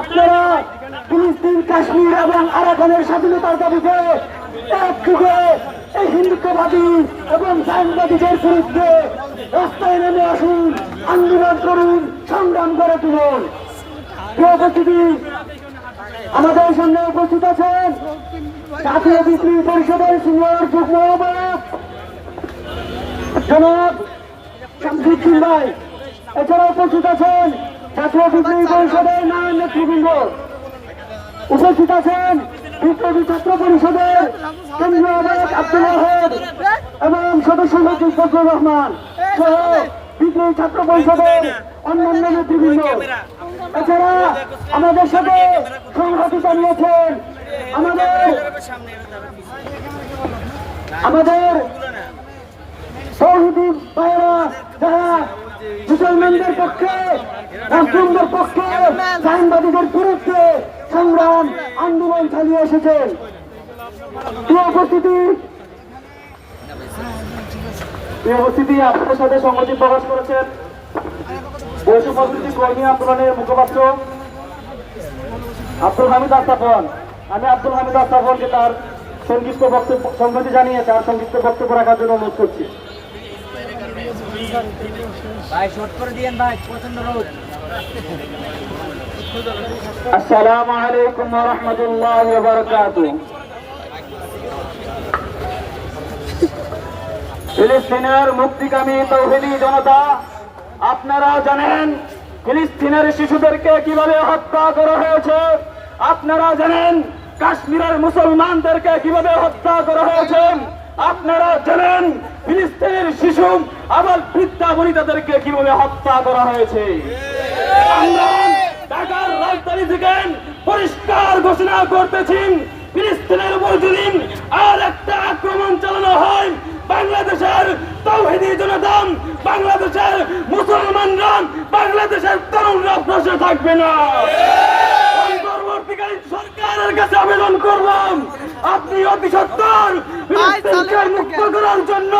আপনারা ফিলিস্তিন, কাশ্মীর এবং আরাকানের স্বাধীনতার দাবিতে এই হিন্দুত্ববাদী এবং সাইনবাদীদের বিরুদ্ধে রাস্তায় নেমে আসুন, আন্দোলন করুন, সংগ্রাম করে তুলুন। আমাদের সামনে উপস্থিত আছেন জাতীয় বিক্রি পরিষদের সিনিয়র যুগ্ম আহ্বায়ক, জনাব শামসুদ্দিন ভাই। এছাড়া উপস্থিত আছেন জাতীয় বিপ্লবী পরিষদের নারায়ণ নেতৃবৃন্দ। উপস্থিত আছেন বিপ্লবী ছাত্র পরিষদের কেন্দ্রীয় আহ্বায়ক আব্দুল আহমেদ এবং সদস্য সচিব ফজলুর রহমান সহ বিপ্লবী ছাত্র পরিষদের অন্যান্য নেতৃবৃন্দ। এছাড়া আমাদের সাথে সংহতি জানিয়েছেন আমাদের আমাদের সৌহিদি ভাইয়েরা যারা মুসলমানদের পক্ষে মুসলিমদের পক্ষে সাংবাদিকের বিরুদ্ধে সংগ্রাম, আন্দোলন চালিয়ে উপস্থিতি আপনাদের সাথে প্রকাশ করেছেন বৈশ্ব প্রকৃতি কর্মী আন্দোলনের মুখপাত্র আব্দুল হামিদ আস্তাফন। আমি আব্দুল হামিদ আস্তাফনকে তার সংক্ষিপ্ত বক্তব্য সংগতি জানিয়ে তার সংক্ষিপ্ত বক্তব্য রাখার জন্য অনুরোধ করছি। ফিলিস্তিনের মুক্তিকামী তৌহিদি জনতা, আপনারা জানেন ফিলিস্তিনের শিশুদেরকে কীভাবে হত্যা করা হয়েছে? আপনারা জানেন কাশ্মীরের মুসলমানদেরকে কীভাবে হত্যা করা হয়েছে? আপনারা জানেন ফিলিস্তিনের শিশু আবার বৃদ্ধা বনিতাদেরকে কীভাবে হত্যা করা হয়েছে? আমরা ঢাকার রাজধানী থেকে পরিষ্কার ঘোষণা করতেছেন ফিলিস্তিনের উপর যদি আর একটা আক্রমণ চালানো হয়, বাংলাদেশের তৌহিদি জনতা বাংলাদেশের মুসলমানরা, বাংলাদেশের তরুণরা বসে থাকবে না। ফিলিস্তিনকে মুক্ত করার জন্য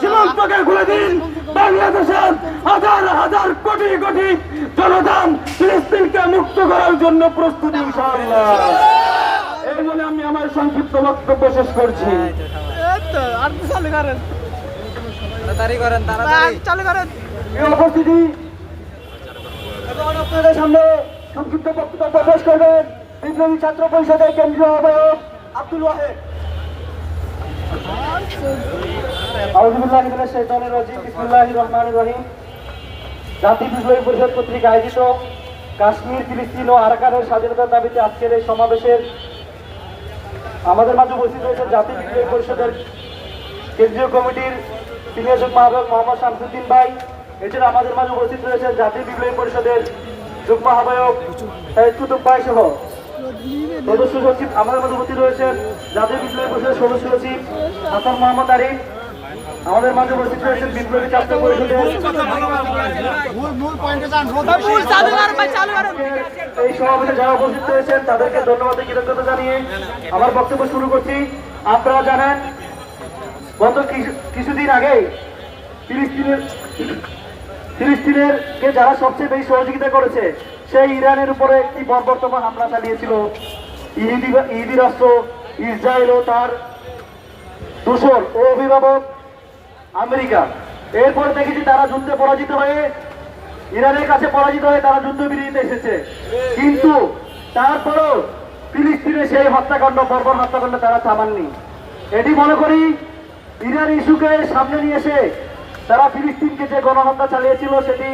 সীমান্তকে খুলে দিন। বাংলাদেশের হাজার হাজার কোটি কোটি জনতা ফিলিস্তিনকে মুক্ত করার জন্য প্রস্তুতি ইনশাআল্লাহ। এই বলে আমি আমার সংক্ষিপ্ত বক্তব্য শেষ করছি। চালু করেন? তাড়াতাড়ি করেন তাড়াতাড়ি। চালু করেন? উপস্থিতি। এখন আপনাদের সামনে সংক্ষিপ্ত বক্তব্য পেশ করবেন বিপ্লবী ছাত্র পরিষদের কেন্দ্রীয় আহ্বায়ক আব্দুল ওয়াহেদ। আউযুবিল্লাহি মিনাশ শাইতানির রাজিম বিসমিল্লাহির রহমানির রহিম জাতি বিপ্লবী পরিষদ কর্তৃক আয়োজিত কাশ্মীর, ফিলিস্তিন ও আরাকানের স্বাধীনতার আজকের এই সমাবেশের আমাদের মাঝে উপস্থিত রয়েছে জাতি বিপ্লবী পরিষদের কেন্দ্রীয় কমিটির সিনিয়র যুগ্ম আহ্বায়ক মোহাম্মদ শামসুদ্দিন ভাই, এছাড়া আমাদের মাঝে উপস্থিত রয়েছে জাতীয় বিপ্লবী পরিষদের যুগ্ম আহ্বায়ক কুতুব ভাই সহ। সদস্য সচিব আমাদের মাঝে উপস্থিত রয়েছেন। জাতীয় বিপ্লবী পরিষদের সদস্য সচিব হাসান মোহাম্মদ আরিফ আমাদের মাঝে উপস্থিত রয়েছেন বিপ্লবী ছাত্র পরিষদের এই সমাবেশে যারা উপস্থিত রয়েছেন তাদেরকে ধন্যবাদ কৃতজ্ঞতা জানিয়ে আমার বক্তব্য শুরু করছি। আপনারা জানেন গত কিছু- কিছুদিন আগে ফিলিস্তিনের ফিলিস্তিনের কে যারা সবচেয়ে বেশি সহযোগিতা করেছে সেই ইরানের উপরে একটি বর্বরতম হামলা চালিয়েছিল। ইহুদি রাষ্ট্র ইসরায়েল ও তার দূষণ ও অভিভাবক আমেরিকা। এরপর দেখেছি তারা যুদ্ধে পরাজিত হয়ে, ইরানের কাছে পরাজিত হয়ে তারা যুদ্ধ বিরতিতে এসেছে। কিন্তু তারপরও ফিলিস্তিনে সেই হত্যাকাণ্ড, বর্বর হত্যাকাণ্ড তারা থামাননি। এটি মনে করি ইরান ইস্যুকে সামনে নিয়ে এসে তারা ফিলিস্তিনকে যে গণহত্যা চালিয়েছিল, সেটি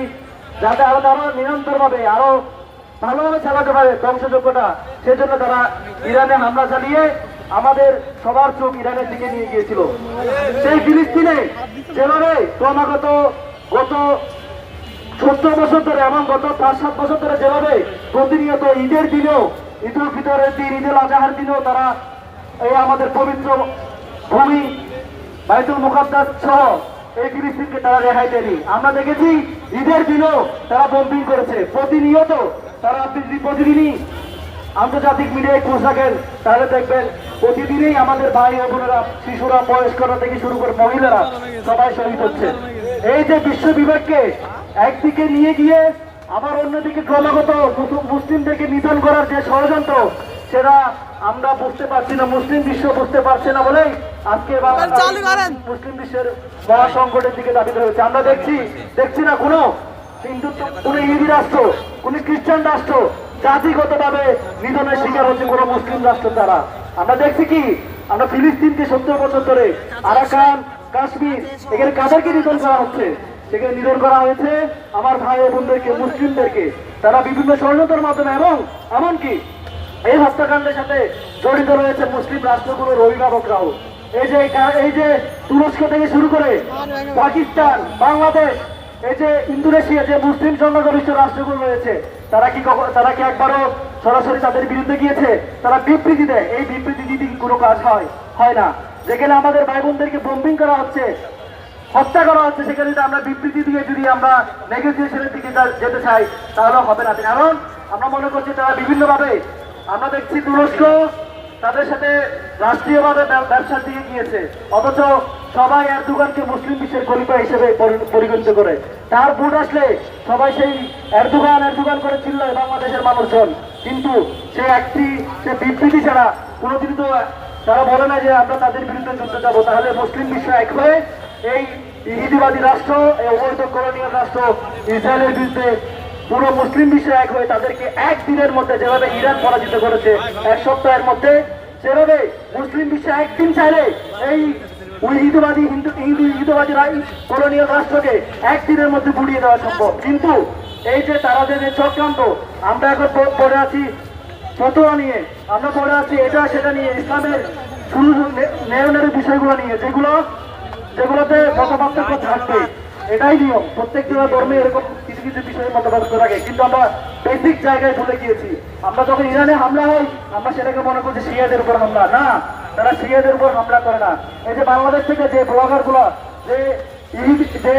যাতে আরও আরও নিরন্তরভাবে, আরও ভালোভাবে চালাতে পারে ধ্বংসযোগ্যটা সেজন্য তারা ইরানে হামলা চালিয়ে আমাদের সবার চোখ ইরানের দিকে নিয়ে গিয়েছিল। সেই ফিলিস্তিনে যেভাবে ক্রমাগত গত সত্তর বছর ধরে এবং গত পাঁচ, সাত বছর ধরে যেভাবে প্রতিনিয়ত ঈদের দিনেও ঈদ উল ফিতরের দিন ঈদুল আজহার দিনেও তারা এই আমাদের পবিত্র ভূমি বাইতুল মুকাদ্দাস সহ এই ফিলিস্তিনকে তারা রেহাই দেয়নি। আমরা দেখেছি ঈদের দিনও তারা করেছে। প্রতিনিয়ত তারা প্রতিদিনই আন্তর্জাতিক মিডিয়ায় খোঁজ রাখেন। তাহলে দেখবেন, প্রতিদিনই আমাদের ভাই ও বোনেরা, শিশুরা, বয়স্করা থেকে শুরু করে মহিলারা সবাই শহীদ হচ্ছে। এই যে বিশ্ব একদিকে নিয়ে গিয়ে আবার অন্যদিকে ক্রমাগত মুসু- মুসলিমদেরকে নিধন করার যে ষড়যন্ত্র সেটা আমরা বুঝতে পারছি না মুসলিম বিশ্ব বুঝতে পারছে না বলেই আজকে। মুসলিম বিশ্বের মহাসংকটের দিকে দাবিত হয়েছে আমরা দেখছি দেখছি না কোনো হিন্দুত্ব কোন ইহুদি রাষ্ট্র কোন খ্রিস্টান রাষ্ট্র জাতিগতভাবে নিধনের শিকার হচ্ছে কোনো মুসলিম রাষ্ট্র দ্বারা। আমরা দেখছি কি? আমরা ফিলিস্তিনকে সত্তর বছর ধরে আরাকান কাশ্মীর এখানে কাদেরকে নিধন করা হচ্ছে? সেখানে নিধন করা হয়েছে আমার ভাই ও বোনদেরকে মুসলিমদেরকে। তারা বিভিন্ন ষড়যন্ত্রের মাধ্যমে এবং এমনকি এই হত্যাকাণ্ডের সাথে জড়িত রয়েছে মুসলিম রাষ্ট্রগুলোর অভিভাবকরাও। এই যে এই যে তুরস্ক থেকে শুরু করে পাকিস্তান, বাংলাদেশ, এই যে ইন্দোনেশিয়া, যে মুসলিম সংখ্যাগরিষ্ঠ রাষ্ট্রগুলো রয়েছে, তারা কি তারা কি একবারও সরাসরি তাদের বিরুদ্ধে গিয়েছে? তারা বিবৃতি দেয়। এই বিবৃতি দিতে কোনো কাজ হয়? হয় না। যেখানে আমাদের ভাই বোনদেরকে বোম্বিং করা হচ্ছে, হত্যা করা হচ্ছে, সেখানে যদি আমরা বিবৃতি দিয়ে যদি আমরা নেগোসিয়েশনের দিকে যেতে চাই, তাহলে হবে না। কারণ আমরা মনে করছি তারা বিভিন্নভাবে আমরা দেখছি তুরস্ক তাদের সাথে রাষ্ট্রীয়ভাবে ব্যব- ব্যবসার দিকে গিয়েছে। অথচ সবাই এরদোগানকে মুসলিম বিশ্বের খলিফা হিসেবে পরিগণিত করে। তার ভোট আসলে সবাই সেই এরদোগান এরদোগান করে চিল্লায় বাংলাদেশের মানুষজন। কিন্তু সে একটি, সে বিবৃতি ছাড়া কোনোদিন তো তারা বলে না যে আমরা তাদের বিরুদ্ধে যুদ্ধ যাব। তাহলে মুসলিম বিশ্ব এক হয়ে এই ইহুদিবাদী রাষ্ট্র, এই অবৈধ কলোনিয়াল রাষ্ট্র ইসরায়েলের বিরুদ্ধে পুরো মুসলিম বিশ্ব এক হয়ে তাদেরকে একদিনের মধ্যে যেভাবে ইরান পরাজিত করেছে, এক সপ্তাহের মধ্যে সেভাবে মুসলিম বিশ্ব একদিন চাইলে এই ইহুদিবাদী হিন্দু হিন্দু ইহুদিবাদী কলোনিয়াল রাষ্ট্রকে একদিনের মধ্যে গুড়িয়ে দেওয়া সম্ভব। কিন্তু এই যে তারা যে চক্রান্ত, আমরা এখন পড়ে আছি ফতোয়া নিয়ে, আমরা পড়ে আছি এটা সেটা নিয়ে, ইসলামের শুরু নেয়নের বিষয়গুলো নিয়ে, যেগুলো, যেগুলোতে মতপার্থক্য থাকবে, এটাই নিয়ম। প্রত্যেক জেলা ধর্মে এরকম কিছু বিষয়ে মতপার্থক্য থাকে কিন্তু আমরা বেসিক জায়গায় ভুলে গিয়েছি। আমরা যখন ইরানে হামলা হয়, আমরা সেটাকে মনে করছি শিয়াদের উপর হামলা। না, তারা শিয়াদের উপর হামলা করে না। এই যে বাংলাদেশ থেকে যে ব্লগারগুলা যে যে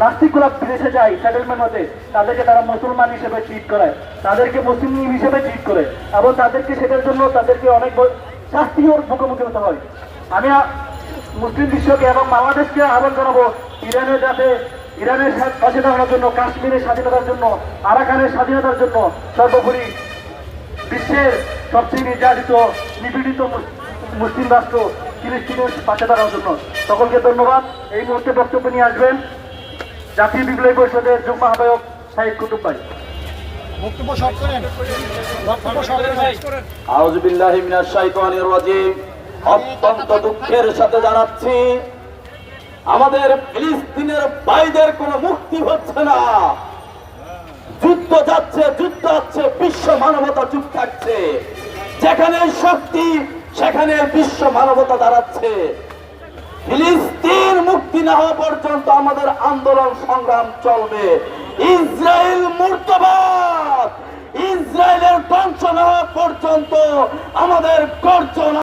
নাস্তিকগুলা বিদেশে যায় সেটেলমেন্ট হতে, তাদেরকে তারা মুসলমান হিসেবে ট্রিট করে। তাদেরকে মুসলিম হিসেবে ট্রিট করে। এবং তাদেরকে সেটার জন্য তাদেরকে অনেক বড় শাস্তিও মুখোমুখি হতে হয়। আমি মুসলিম বিশ্বকে এবং বাংলাদেশকে আহ্বান জানাব ইরানের যাতে ইরানের পাশে দাঁড়ানোর জন্য কাশ্মীরের স্বাধীনতার জন্য আরাকানের স্বাধীনতার জন্য সর্বোপরি বিশ্বের সবচেয়ে নির্যাতিত নিপীড়িত মুসলিম রাষ্ট্র ফিলিস্তিনের পাশে দাঁড়ানোর জন্য। সকলকে ধন্যবাদ। এই মুহূর্তে বক্তব্য নিয়ে আসবেন জাতীয় বিপ্লবী পরিষদের যুগ্ম আহ্বায়ক সাইদ কুতুব ভাই। বক্তব্য সব করেন। বক্তব্য সব করেন। আউজুবিল্লাহি মিনাশ শাইতানির রাজিম। অত্যন্ত দুঃখের সাথে জানাচ্ছি আমাদের ফিলিস্তিনের ভাইদের কোনো মুক্তি হচ্ছে না। যুদ্ধ যাচ্ছে, যুদ্ধ হচ্ছে, বিশ্ব মানবতা চুপ থাকছে। যেখানে শক্তি, সেখানে বিশ্ব মানবতা দাঁড়াচ্ছে। ফিলিস্তিন মুক্তি না হওয়া পর্যন্ত আমাদের আন্দোলন সংগ্রাম চলবে। ইসরায়েল মুর্দাবাদ! ইসরায়েলের ধ্বংস না হওয়া পর্যন্ত আমাদের গর্জন